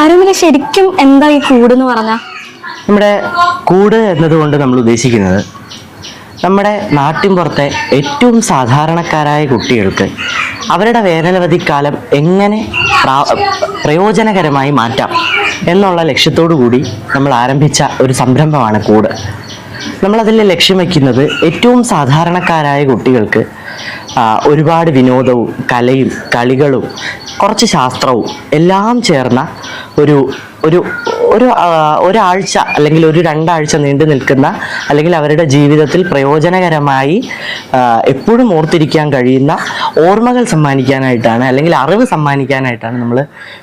ആരോമില ശരിക്കും എന്താ ഈ കൂട് എന്ന് പറഞ്ഞ? നമ്മുടെ കൂട് എന്നതുകൊണ്ട് നമ്മൾ ഉദ്ദേശിക്കുന്നത് നമ്മുടെ നാട്ടിൻ പുറത്തെ ഏറ്റവും സാധാരണക്കാരായ കുട്ടികൾക്ക് അവരുടെ വേനലവധിക്കാലം എങ്ങനെ പ്രാ- പ്രയോജനകരമായി മാറ്റാം എന്നുള്ള ലക്ഷ്യത്തോടു കൂടി നമ്മൾ ആരംഭിച്ച ഒരു സംരംഭമാണ് കൂട്. നമ്മളതിൽ ലക്ഷ്യം വയ്ക്കുന്നത് ഏറ്റവും സാധാരണക്കാരായ കുട്ടികൾക്ക് ഒരുപാട് വിനോദവും കലയും കളികളും കുറച്ച് ശാസ്ത്രവും എല്ലാം ചേർന്ന ഒരു ഒരു ഒരു ഒരാഴ്ച അല്ലെങ്കിൽ ഒരു രണ്ടാഴ്ച നീണ്ടു നിൽക്കുന്ന അല്ലെങ്കിൽ അവരുടെ ജീവിതത്തിൽ പ്രയോജനകരമായി എപ്പോഴും ഓർത്തിരിക്കാൻ കഴിയുന്ന ഓർമ്മകൾ സമ്മാനിക്കാനായിട്ടാണ് അല്ലെങ്കിൽ അറിവ് സമ്മാനിക്കാനായിട്ടാണ് നമ്മൾ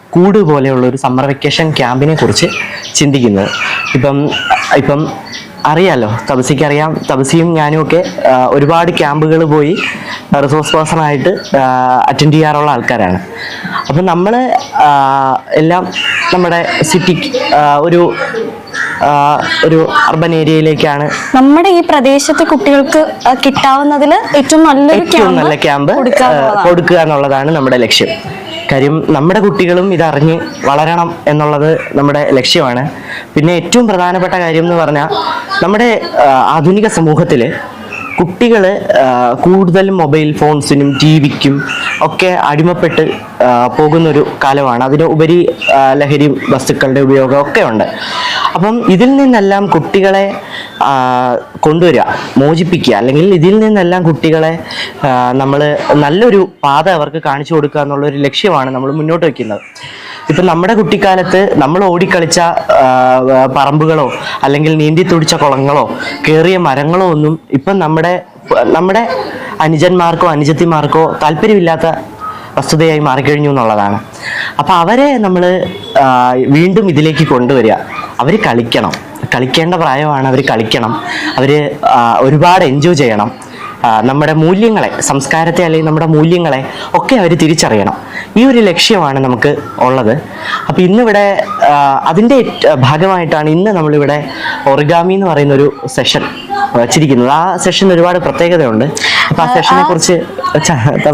കൂട് പോലെയുള്ള ഒരു സമ്മർ വെക്കേഷൻ ക്യാമ്പിനെ കുറിച്ച് ചിന്തിക്കുന്നത്. ഇപ്പം ഇപ്പം അറിയാലോ. തപസിക്ക് അറിയാം. തപസിയും ഞാനും ഒക്കെ ഒരുപാട് ക്യാമ്പുകൾ പോയി റിസോഴ്സ് പേഴ്സണായിട്ട് അറ്റൻഡ് ചെയ്യാറുള്ള ആൾക്കാരാണ്. അപ്പം നമ്മൾ എല്ലാം നമ്മുടെ സിറ്റി ഒരു ഒരു അർബൻ ഏരിയയിലേക്കാണ് നമ്മുടെ ഈ പ്രദേശത്തെ കുട്ടികൾക്ക് കിട്ടാവുന്നതിൽ ഏറ്റവും നല്ലൊരു ഏറ്റവും നല്ല ക്യാമ്പ് കൊടുക്കുക എന്നുള്ളതാണ്. നമ്മുടെ ലക്ഷ്യം. കാര്യം നമ്മുടെ കുട്ടികളും ഇതറിഞ്ഞ് വളരണം എന്നുള്ളത് നമ്മുടെ ലക്ഷ്യമാണ്. പിന്നെ ഏറ്റവും പ്രധാനപ്പെട്ട കാര്യം എന്ന് പറഞ്ഞാൽ നമ്മുടെ ആധുനിക സമൂഹത്തിൽ കുട്ടികൾ കൂടുതൽ മൊബൈൽ ഫോൺസിനും ടി വിക്കും ഒക്കെ അടിമപ്പെട്ട് പോകുന്നൊരു കാലമാണ്. അതിന് ഉപരി ലഹരി വസ്തുക്കളുടെ ഉപയോഗം ഒക്കെ ഉണ്ട്. അപ്പം ഇതിൽ നിന്നെല്ലാം കുട്ടികളെ കൊണ്ടുവരിക മോചിപ്പിക്കുക. അല്ലെങ്കിൽ ഇതിൽ നിന്നെല്ലാം കുട്ടികളെ നമ്മൾ നല്ലൊരു പാത അവർക്ക് കാണിച്ചു കൊടുക്കുക എന്നുള്ളൊരു ലക്ഷ്യമാണ് നമ്മൾ മുന്നോട്ട് വയ്ക്കുന്നത്. ഇപ്പം നമ്മുടെ കുട്ടിക്കാലത്ത് നമ്മൾ ഓടിക്കളിച്ച പറമ്പുകളോ അല്ലെങ്കിൽ നീന്തി തുടിച്ച കുളങ്ങളോ കയറിയ മരങ്ങളോ ഒന്നും ഇപ്പം നമ്മുടെ നമ്മുടെ അനുജന്മാർക്കോ അനുജത്തിമാർക്കോ താല്പര്യമില്ലാത്ത വസ്തുതയായി മാറിക്കഴിഞ്ഞു എന്നുള്ളതാണ്. അപ്പം അവരെ നമ്മൾ വീണ്ടും ഇതിലേക്ക് കൊണ്ടുവരിക. അവർ കളിക്കണം. കളിക്കേണ്ട പ്രായമാണ് അവർ കളിക്കണം. അവർ ഒരുപാട് എൻജോയ് ചെയ്യണം. നമ്മുടെ മൂല്യങ്ങളെ സംസ്കാരത്തെ അല്ലെങ്കിൽ നമ്മുടെ മൂല്യങ്ങളെ ഒക്കെ അവർ തിരിച്ചറിയണം. ഈ ഒരു ലക്ഷ്യമാണ് നമുക്ക് ഉള്ളത്. അപ്പം ഇന്നിവിടെ അതിന്റെ ഭാഗമായിട്ടാണ് ഇന്ന് നമ്മളിവിടെ ഒറിഗാമി എന്ന് പറയുന്ന ഒരു സെഷൻ വച്ചിരിക്കുന്നത്. ആ സെഷൻ ഒരുപാട് പ്രത്യേകതയുണ്ട്. അപ്പൊ ആ സെഷനെ കുറിച്ച്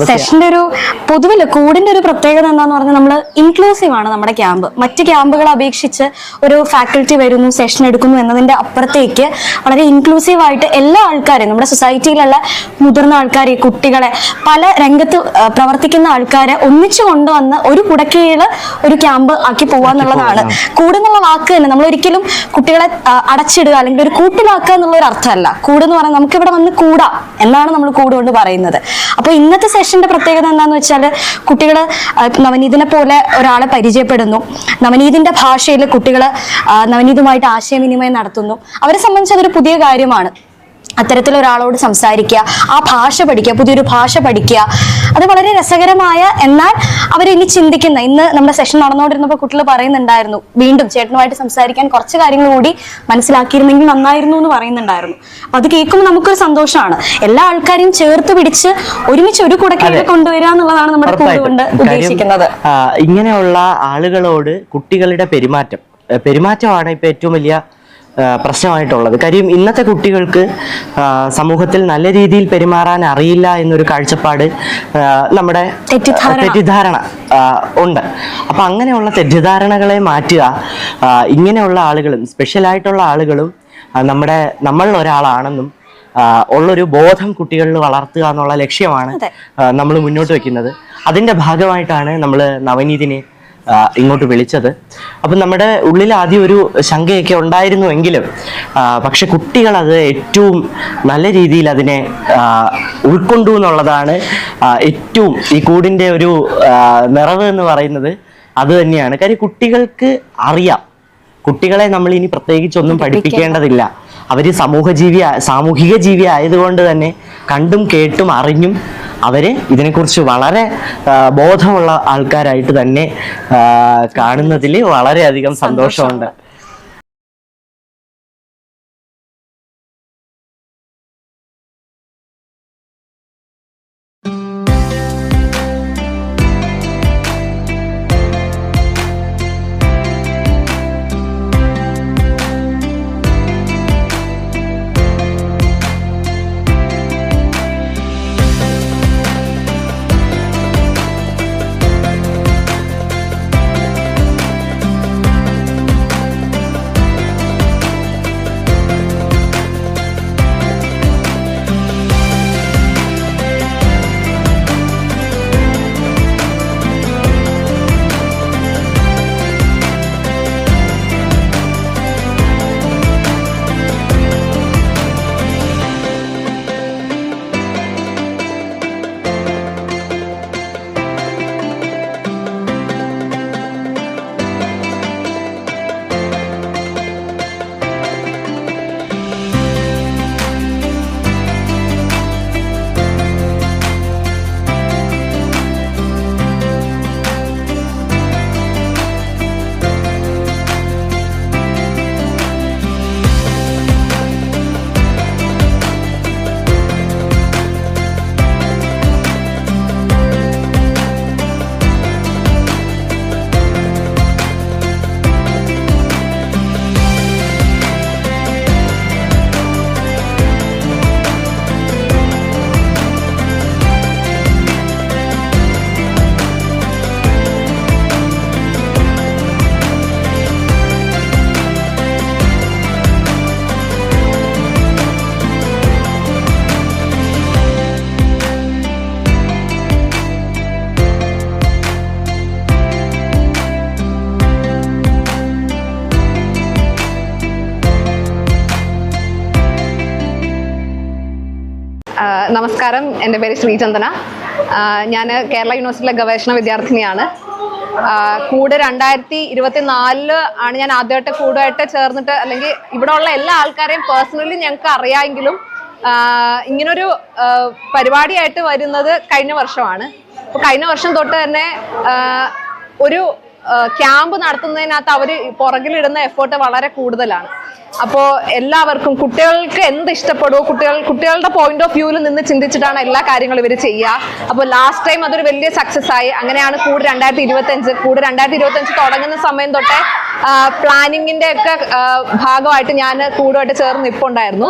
സെഷന്റെ ഒരു പൊതുവിൽ കൂടിന്റെ ഒരു പ്രത്യേകത എന്താന്ന് പറഞ്ഞാൽ നമ്മൾ ഇൻക്ലൂസീവ് ആണ് നമ്മുടെ ക്യാമ്പ്. മറ്റ് ക്യാമ്പുകളെ അപേക്ഷിച്ച് ഒരു ഫാക്കൽറ്റി വരുന്നു സെഷൻ എടുക്കുന്നു എന്നതിന്റെ അപ്പുറത്തേക്ക് വളരെ ഇൻക്ലൂസീവ് ആയിട്ട് എല്ലാ ആൾക്കാരെയും നമ്മുടെ സൊസൈറ്റിയിലുള്ള മുതിർന്ന ആൾക്കാരെ കുട്ടികളെ പല രംഗത്ത് പ്രവർത്തിക്കുന്ന ആൾക്കാരെ ഒന്നിച്ചു കൊണ്ടുവന്ന് ഒരു കുടക്കീഴിൽ ഒരു ക്യാമ്പ് ആക്കി പോവാന്നുള്ളതാണ്. കൂടെന്നുള്ള വാക്ക് തന്നെ നമ്മൾ ഒരിക്കലും കുട്ടികളെ അടച്ചിടുക അല്ലെങ്കിൽ ഒരു കൂട്ടിലാക്കുക എന്നുള്ള ഒരു അർത്ഥമല്ല. കൂടെന്ന് പറഞ്ഞാൽ നമുക്ക് ഇവിടെ വന്ന് കൂടാം എന്നാണ് നമ്മൾ കൂട് കൊണ്ട് പറയുന്നത്. അപ്പൊ ഇന്നത്തെ സെഷന്റെ പ്രത്യേകത എന്താന്ന് വെച്ചാൽ കുട്ടികൾ നവനീതിനെ പോലെ ഒരാളെ പരിചയപ്പെടുന്നു. നവനീതിന്റെ ഭാഷയിൽ കുട്ടികൾ നവനീതുമായിട്ട് ആശയവിനിമയം നടത്തുന്നു. അവരെ സംബന്ധിച്ച് അതൊരു പുതിയ കാര്യമാണ്. അത്തരത്തിൽ ഒരാളോട് സംസാരിക്കുക ആ ഭാഷ പഠിക്കുക പുതിയൊരു ഭാഷ പഠിക്കുക. അത് വളരെ രസകരമായ എന്നാൽ അവരിനി ചിന്തിക്കുന്ന ഇന്ന് നമ്മുടെ സെഷൻ നടന്നുകൊണ്ടിരുന്നപ്പോൾ കുട്ടികൾ പറയുന്നുണ്ടായിരുന്നു വീണ്ടും ചേട്ടനുമായിട്ട് സംസാരിക്കാൻ കുറച്ച് കാര്യങ്ങൾ കൂടി മനസ്സിലാക്കിയിരുന്നെങ്കിൽ നന്നായിരുന്നു എന്ന് പറയുന്നുണ്ടായിരുന്നു. അപ്പൊ അത് കേൾക്കുമ്പോൾ നമുക്കൊരു സന്തോഷമാണ്. എല്ലാ ആൾക്കാരെയും ചേർത്ത് പിടിച്ച് ഒരുമിച്ച് ഒരു കുടക്കിട്ട്. കൊണ്ടുവരിക എന്നുള്ളതാണ് നമ്മുടെ കൊണ്ട് ഉദ്ദേശിക്കുന്നത്. ഇങ്ങനെയുള്ള ആളുകളോട് കുട്ടികളുടെ പെരുമാറ്റം പെരുമാറ്റമാണ് ഇപ്പൊ ഏറ്റവും വലിയ പ്രശ്നമായിട്ടുള്ളത്. കാര്യം ഇന്നത്തെ കുട്ടികൾക്ക് സമൂഹത്തിൽ നല്ല രീതിയിൽ പെരുമാറാൻ അറിയില്ല എന്നൊരു കാഴ്ചപ്പാട് നമ്മുടെ തെറ്റിദ്ധാരണ. ഉണ്ട്. അപ്പൊ അങ്ങനെയുള്ള തെറ്റിദ്ധാരണകളെ മാറ്റുക ഇങ്ങനെയുള്ള ആളുകളും സ്പെഷ്യൽ ആയിട്ടുള്ള ആളുകളും നമ്മുടെ നമ്മൾ ഒരാളാണെന്നും ഉള്ളൊരു ബോധം കുട്ടികളിൽ വളർത്തുക എന്നുള്ള ലക്ഷ്യമാണ് നമ്മൾ മുന്നോട്ട് വെക്കുന്നത്. അതിന്റെ ഭാഗമായിട്ടാണ് നമ്മൾ നവനീതിനെ ഇങ്ങോട്ട് വിളിച്ചത്. അപ്പം നമ്മുടെ ഉള്ളിൽ ആദ്യം ഒരു ശങ്കയൊക്കെ ഉണ്ടായിരുന്നുവെങ്കിലും പക്ഷെ കുട്ടികൾ അത് ഏറ്റവും നല്ല രീതിയിൽ അതിനെ ഉൾക്കൊണ്ടു എന്നുള്ളതാണ് ഏറ്റവും ഈ കൂടിന്റെ ഒരു നിറവ് എന്ന് പറയുന്നത്. അത് തന്നെയാണ്. കാര്യം കുട്ടികൾക്ക് അറിയാം. കുട്ടികളെ നമ്മൾ ഇനി പ്രത്യേകിച്ച് ഒന്നും പഠിപ്പിക്കേണ്ടതില്ല. അവർ സമൂഹ ജീവി സാമൂഹിക ജീവി ആയതുകൊണ്ട് തന്നെ കണ്ടും കേട്ടും അറിഞ്ഞും അവർ ഇതിനെക്കുറിച്ച് വളരെ ബോധമുള്ള ആൾക്കാരായിട്ട് തന്നെ കാണുന്നതിൽ വളരെയധികം സന്തോഷമുണ്ട്. നമസ്കാരം. എന്റെ പേര് ശ്രീചന്ദന. ഞാൻ കേരള യൂണിവേഴ്സിറ്റിയിലെ ഗവേഷണ വിദ്യാർത്ഥിനിയാണ്. കൂടെ രണ്ടായിരത്തി ഇരുപത്തി നാലിൽ ആണ് ഞാൻ ആദ്യമായിട്ട് കൂടുമായിട്ട് ചേർന്നിട്ട് അല്ലെങ്കിൽ ഇവിടെ ഉള്ള എല്ലാ ആൾക്കാരെയും പേഴ്സണലി ഞങ്ങൾക്ക് അറിയാമെങ്കിലും ഇങ്ങനൊരു പരിപാടിയായിട്ട് വരുന്നത് കഴിഞ്ഞ വർഷമാണ്. അപ്പോൾ കഴിഞ്ഞ വർഷം തൊട്ട് തന്നെ ഒരു ക്യാമ്പ് നടത്തുന്നതിനകത്ത് അവർ പുറകിലിടുന്ന എഫേർട്ട് വളരെ കൂടുതലാണ്. അപ്പോൾ എല്ലാവർക്കും കുട്ടികൾക്ക് എന്ത് ഇഷ്ടപ്പെടുമോ കുട്ടികൾ കുട്ടികളുടെ പോയിന്റ് ഓഫ് വ്യൂവിൽ നിന്ന് ചിന്തിച്ചിട്ടാണ് എല്ലാ കാര്യങ്ങളും ഇവർ ചെയ്യുക അപ്പോൾ ലാസ്റ്റ് ടൈം അതൊരു വലിയ സക്സസ് ആയി. അങ്ങനെയാണ് കൂട് രണ്ടായിരത്തി ഇരുപത്തഞ്ച്. കൂട് രണ്ടായിരത്തി ഇരുപത്തഞ്ച് തുടങ്ങുന്ന സമയം തൊട്ടേ പ്ലാനിങ്ങിന്റെ ഒക്കെ ഭാഗമായിട്ട് ഞാൻ കൂടുമായിട്ട് ചേർന്ന് നിൽപ്പുണ്ടായിരുന്നു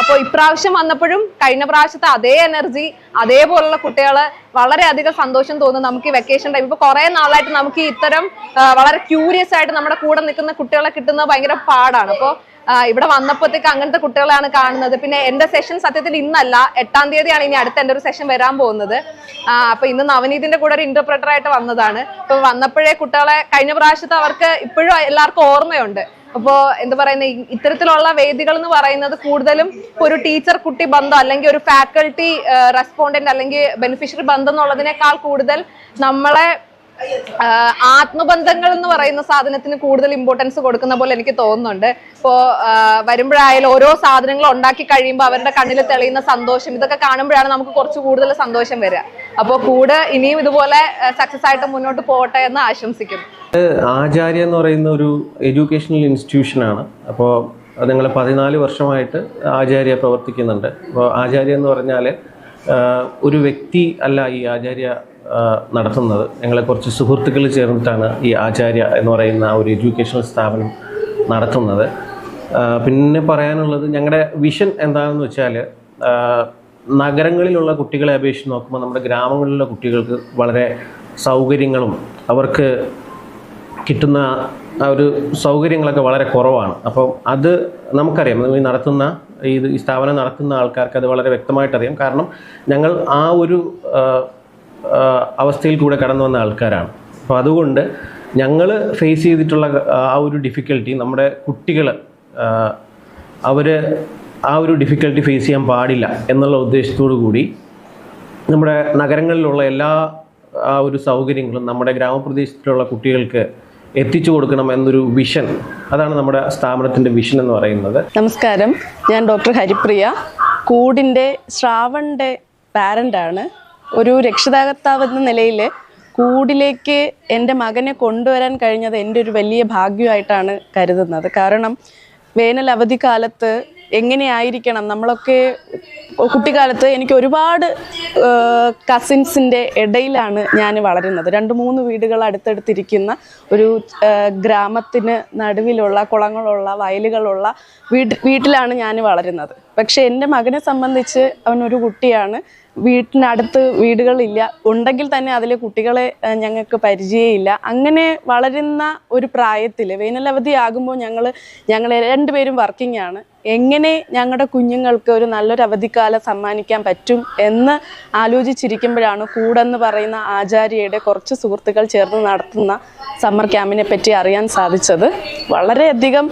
അപ്പോൾ ഇപ്രാവശ്യം വന്നപ്പോഴും കഴിഞ്ഞ പ്രാവശ്യത്തെ അതേ എനർജി അതേപോലുള്ള കുട്ടികൾ വളരെയധികം സന്തോഷം തോന്നുന്നു നമുക്ക് ഈ വെക്കേഷൻ ടൈം ഇപ്പൊ കുറെ നാളായിട്ട് നമുക്ക് ഇത്തരം വളരെ ക്യൂരിയസ് ആയിട്ട് നമ്മുടെ കൂടെ നിൽക്കുന്ന കുട്ടികളെ കിട്ടുന്നത് ഭയങ്കര പാടാണ്. അപ്പോൾ ഇവിടെ വന്നപ്പോഴത്തേക്ക് അങ്ങനത്തെ കുട്ടികളാണ് കാണുന്നത്. പിന്നെ എന്റെ സെഷൻ സത്യത്തിൽ ഇന്നല്ല. എട്ടാം തീയതിയാണ് ഇനി അടുത്ത എന്റെ ഒരു സെഷൻ വരാൻ പോകുന്നത്. അപ്പൊ ഇന്ന് നവനീതിന്റെ കൂടെ ഒരു ഇന്റർപ്രറ്റർ ആയിട്ട് വന്നതാണ്. അപ്പൊ വന്നപ്പോഴേ കുട്ടികളെ കഴിഞ്ഞ പ്രാവശ്യത്തെ അവർക്ക് ഇപ്പോഴും എല്ലാവർക്കും ഓർമ്മയുണ്ട്. അപ്പോ എന്താ പറയുന്നത് ഇത്തരത്തിലുള്ള വേദികൾ എന്ന് പറയുന്നത് കൂടുതലും ഒരു ടീച്ചർ കുട്ടി ബന്ധം അല്ലെങ്കിൽ ഒരു ഫാക്കൽറ്റി റെസ്പോണ്ടന്റ് അല്ലെങ്കിൽ ബെനിഫിഷ്യറി ബന്ധം എന്നുള്ളതിനേക്കാൾ കൂടുതൽ നമ്മളെ ആത്മബന്ധങ്ങൾ എന്ന് പറയുന്ന സാധനത്തിന് കൂടുതൽ ഇമ്പോർട്ടൻസ് കൊടുക്കുന്ന പോലെ എനിക്ക് തോന്നുന്നുണ്ട്. ഇപ്പോ വരുമ്പോഴായാലും ഓരോ സാധനങ്ങൾ ഉണ്ടാക്കി കഴിയുമ്പോൾ അവരുടെ കണ്ണിൽ തെളിയുന്ന സന്തോഷം ഇതൊക്കെ കാണുമ്പോഴാണ് നമുക്ക് കുറച്ച് കൂടുതൽ സന്തോഷം വരിക. അപ്പോ കൂടെ ഇനിയും ഇതുപോലെ സക്സസ് ആയിട്ട് മുന്നോട്ട് പോകട്ടെ എന്ന് ആശംസിക്കുന്നു. ആചാര്യ എന്ന് പറയുന്ന ഒരു എഡ്യൂക്കേഷണൽ ഇൻസ്റ്റിറ്റ്യൂഷനാണ് അപ്പോ നിങ്ങൾ പതിനാല് വർഷമായിട്ട് ആചാര്യ പ്രവർത്തിക്കുന്നുണ്ട്. അപ്പോൾ ആചാര്യ എന്ന് പറഞ്ഞാൽ ഒരു വ്യക്തി അല്ല ഈ ആചാര്യ നടത്തുന്നത്. ഞങ്ങളെ കുറച്ച് സുഹൃത്തുക്കൾ ചേർന്നിട്ടാണ് ഈ ആചാര്യ എന്ന് പറയുന്ന ഒരു എഡ്യൂക്കേഷണൽ സ്ഥാപനം നടത്തുന്നത്. പിന്നെ പറയാനുള്ളത് ഞങ്ങളുടെ വിഷൻ എന്താണെന്ന് വെച്ചാൽ നഗരങ്ങളിലുള്ള കുട്ടികളെ അപേക്ഷിച്ച് നോക്കുമ്പോൾ നമ്മുടെ ഗ്രാമങ്ങളിലുള്ള കുട്ടികൾക്ക് വളരെ സൗകര്യങ്ങളും അവർക്ക് കിട്ടുന്ന ആ ഒരു സൗകര്യങ്ങളൊക്കെ വളരെ കുറവാണ്. അപ്പം അത് നമുക്കറിയാം. ഈ നടത്തുന്ന ഈ സ്ഥാപനം നടത്തുന്ന ആൾക്കാർക്ക് അത് വളരെ വ്യക്തമായിട്ടറിയാം. കാരണം ഞങ്ങൾ ആ ഒരു അവസ്ഥയിൽ കൂടെ കടന്നു വന്ന ആൾക്കാരാണ്. അപ്പോൾ അതുകൊണ്ട് ഞങ്ങൾ ഫേസ് ചെയ്തിട്ടുള്ള ആ ഒരു ഡിഫിക്കൽട്ടി നമ്മുടെ കുട്ടികൾ അവർ ആ ഒരു ഡിഫിക്കൽട്ടി ഫേസ് ചെയ്യാൻ പാടില്ല എന്നുള്ള ഉദ്ദേശത്തോടു കൂടി നമ്മുടെ നഗരങ്ങളിലുള്ള എല്ലാ ആ ഒരു സൗകര്യങ്ങളും നമ്മുടെ ഗ്രാമപ്രദേശത്തിലുള്ള കുട്ടികൾക്ക് എത്തിച്ചു കൊടുക്കണം എന്നൊരു വിഷൻ അതാണ് നമ്മുടെ സ്ഥാപനത്തിന്റെ വിഷൻ എന്ന് പറയുന്നത്. നമസ്കാരം. ഞാൻ ഡോക്ടർ ഹരിപ്രിയ. കൂടിന്റെ ശ്രാവണിന്റെ പാരന്റാണ് ഒരു രക്ഷിതാകർത്താവെന്ന നിലയിൽ കൂടിലേക്ക് എന്റെ മകനെ കൊണ്ടുവരാൻ കഴിഞ്ഞത് എന്റെ ഒരു വലിയ ഭാഗ്യമായിട്ടാണ് കരുതുന്നത്. കാരണം വേനൽ അവധിക്കാലത്ത് എങ്ങനെയായിരിക്കണം? നമ്മളൊക്കെ കുട്ടിക്കാലത്ത് എനിക്ക് ഒരുപാട് കസിൻസിന്റെ ഇടയിലാണ് ഞാൻ വളരുന്നത്. രണ്ട് മൂന്ന് വീടുകൾ അടുത്തടുത്തിരിക്കുന്ന ഒരു ഗ്രാമത്തിന് നടുവിലുള്ള കുളങ്ങളുള്ള വയലുകളുള്ള വീട്ടിലാണ് ഞാൻ വളരുന്നത്. പക്ഷേ എന്റെ മകനെ സംബന്ധിച്ച് അവനൊരു കുട്ടിയാണ്. വീട്ടിനടുത്ത് വീടുകളില്ല. ഉണ്ടെങ്കിൽ തന്നെ അതിൽ കുട്ടികളെ ഞങ്ങൾക്ക് പരിചയമില്ല. അങ്ങനെ വളരുന്ന ഒരു പ്രായത്തിൽ വേനലവധി ആകുമ്പോൾ ഞങ്ങൾ ഞങ്ങൾ രണ്ടുപേരും വർക്കിംഗ് ആണ് എങ്ങനെ ഞങ്ങളുടെ കുഞ്ഞുങ്ങൾക്ക് ഒരു നല്ലൊരു അവധിക്കാലം സമ്മാനിക്കാൻ പറ്റും എന്ന് ആലോചിച്ചിരിക്കുമ്പോഴാണ് കൂടെന്ന് പറയുന്ന ആചാര്യയുടെ കുറച്ച് സുഹൃത്തുക്കൾ ചേർന്ന് നടത്തുന്ന സമ്മർ ക്യാമ്പിനെ പറ്റി അറിയാൻ സാധിച്ചത്. വളരെയധികം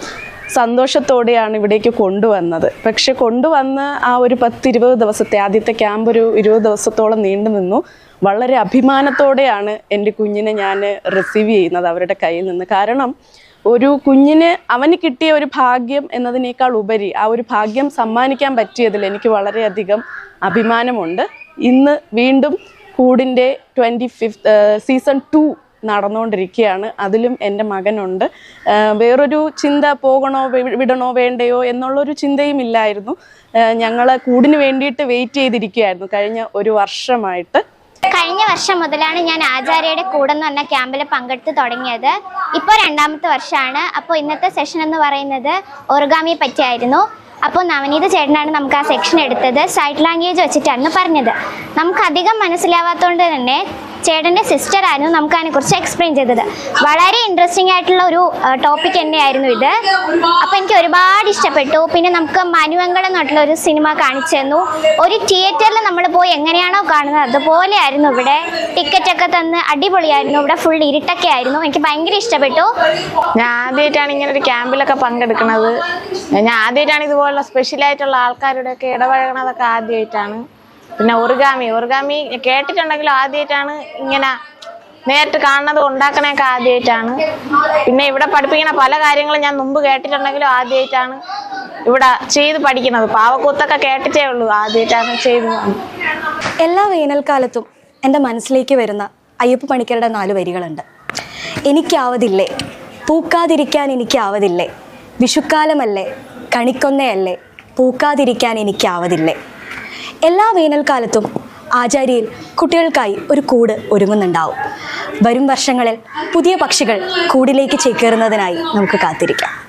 സന്തോഷത്തോടെയാണ് ഇവിടേക്ക് കൊണ്ടുവന്നത്. പക്ഷെ കൊണ്ടുവന്ന് ആ ഒരു പത്ത് ഇരുപത് ദിവസത്തെ ആദ്യത്തെ ക്യാമ്പ് ഒരു ഇരുപത് ദിവസത്തോളം നീണ്ടു നിന്നു. വളരെ അഭിമാനത്തോടെയാണ് എന്റെ കുഞ്ഞിനെ ഞാൻ റിസീവ് ചെയ്യുന്നത് അവരുടെ കയ്യിൽ നിന്ന്. കാരണം ഒരു കുഞ്ഞിന് അവന് കിട്ടിയ ഒരു ഭാഗ്യം എന്നതിനേക്കാൾ ഉപരി ആ ഒരു ഭാഗ്യം സമ്മാനിക്കാൻ പറ്റിയതിൽ എനിക്ക് വളരെയധികം അഭിമാനമുണ്ട്. ഇന്ന് വീണ്ടും കൂടിന്റെ ട്വന്റി ഫിഫ്ത്ത് സീസൺ ടു നടന്നുകൊണ്ടിരിക്കുകയാണ്. അതിലും എന്റെ മകനുണ്ട്. വേറൊരു ചിന്ത പോകണോ വിടണോ വേണ്ടയോ എന്നുള്ളൊരു ചിന്തയും ഇല്ലായിരുന്നു. ഞങ്ങൾ കൂടിന് വേണ്ടിയിട്ട് വെയിറ്റ് ചെയ്തിരിക്കുകയായിരുന്നു കഴിഞ്ഞ ഒരു വർഷമായിട്ട്. കഴിഞ്ഞ വർഷം മുതലാണ് ഞാൻ ആചാര്യയുടെ കൂടെ എന്ന് പറഞ്ഞ ക്യാമ്പിൽ പങ്കെടുത്ത് തുടങ്ങിയത്. ഇപ്പോൾ രണ്ടാമത്തെ വർഷമാണ്. അപ്പോൾ ഇന്നത്തെ സെഷൻ എന്ന് പറയുന്നത് ഓർഗാമിയെ പറ്റിയായിരുന്നു. അപ്പോൾ നവനീത ചേട്ടനാണ് നമുക്ക് ആ സെക്ഷൻ എടുത്തത്. സൈറ്റ് ലാംഗ്വേജ് വെച്ചിട്ടായിരുന്നു പറഞ്ഞത്. നമുക്ക് അധികം മനസ്സിലാവാത്തതുകൊണ്ട് തന്നെ ചേട്ടന്റെ സിസ്റ്റർ ആയിരുന്നു നമുക്ക് അതിനെക്കുറിച്ച് എക്സ്പ്ലെയിൻ ചെയ്തത്. വളരെ ഇൻട്രസ്റ്റിംഗ് ആയിട്ടുള്ള ഒരു ടോപ്പിക് തന്നെയായിരുന്നു ഇത്. അപ്പോൾ എനിക്ക് ഒരുപാട് ഇഷ്ടപ്പെട്ടു. പിന്നെ നമുക്ക് മനുവങ്കളം എന്നുള്ള ഒരു സിനിമ കാണിച്ചു തന്നു. ഒരു തിയേറ്ററിൽ നമ്മൾ പോയി എങ്ങനെയാണോ കാണുന്നത് അതുപോലെയായിരുന്നു ഇവിടെ. ടിക്കറ്റ് ഒക്കെ തന്ന് അടിപൊളിയായിരുന്നു. ഇവിടെ ഫുൾ ഇരുട്ടൊക്കെ ആയിരുന്നു. എനിക്ക് ഭയങ്കര ഇഷ്ടപ്പെട്ടു. ഞാൻ ആദ്യമായിട്ടാണ് ഇങ്ങനെ ഒരു ക്യാമ്പിലൊക്കെ പങ്കെടുക്കുന്നത്. ഞാൻ ആദ്യമായിട്ടാണ് ഇതുപോലുള്ള സ്പെഷ്യലായിട്ടുള്ള ആൾക്കാരുടെയൊക്കെ ഇടപഴകണതൊക്കെ ആദ്യമായിട്ടാണ്. പിന്നെ ഒറുഗാമി ഒറുഗാമി കേട്ടിട്ടുണ്ടെങ്കിലും ആദ്യമായിട്ടാണ് ഇങ്ങനെ നേരിട്ട് കാണുന്നത് ഉണ്ടാക്കണേക്കെ ആദ്യമായിട്ടാണ് പിന്നെ ഇവിടെ പഠിപ്പിക്കുന്ന പല കാര്യങ്ങളും ഞാൻ മുമ്പ് കേട്ടിട്ടുണ്ടെങ്കിലും ആദ്യമായിട്ടാണ് ഇവിടെ ചെയ്ത് പഠിക്കുന്നത്. പാവക്കൂത്തൊക്കെ കേട്ടിട്ടേ ഉള്ളൂ ആദ്യമായിട്ടാണ് ചെയ്ത് എല്ലാ വേനൽക്കാലത്തും എന്റെ മനസ്സിലേക്ക് വരുന്ന അയ്യപ്പ പണിക്കരുടെ നാല് വരികളുണ്ട്. എനിക്കാവതില്ലേ? പൂക്കാതിരിക്കാൻ എനിക്കാവതില്ലേ? വിഷുക്കാലമല്ലേ? കണിക്കൊന്നയല്ലേ? പൂക്കാതിരിക്കാൻ എനിക്കാവതില്ലേ? എല്ലാ വേനൽക്കാലത്തും ആചാര്യയിൽ കുട്ടികൾക്കായി ഒരു കൂട് ഒരുങ്ങുന്നുണ്ടാവും. വരും വർഷങ്ങളിൽ പുതിയ പക്ഷികൾ കൂടിലേക്ക് ചേക്കേറുന്നതിനായി നമുക്ക് കാത്തിരിക്കാം.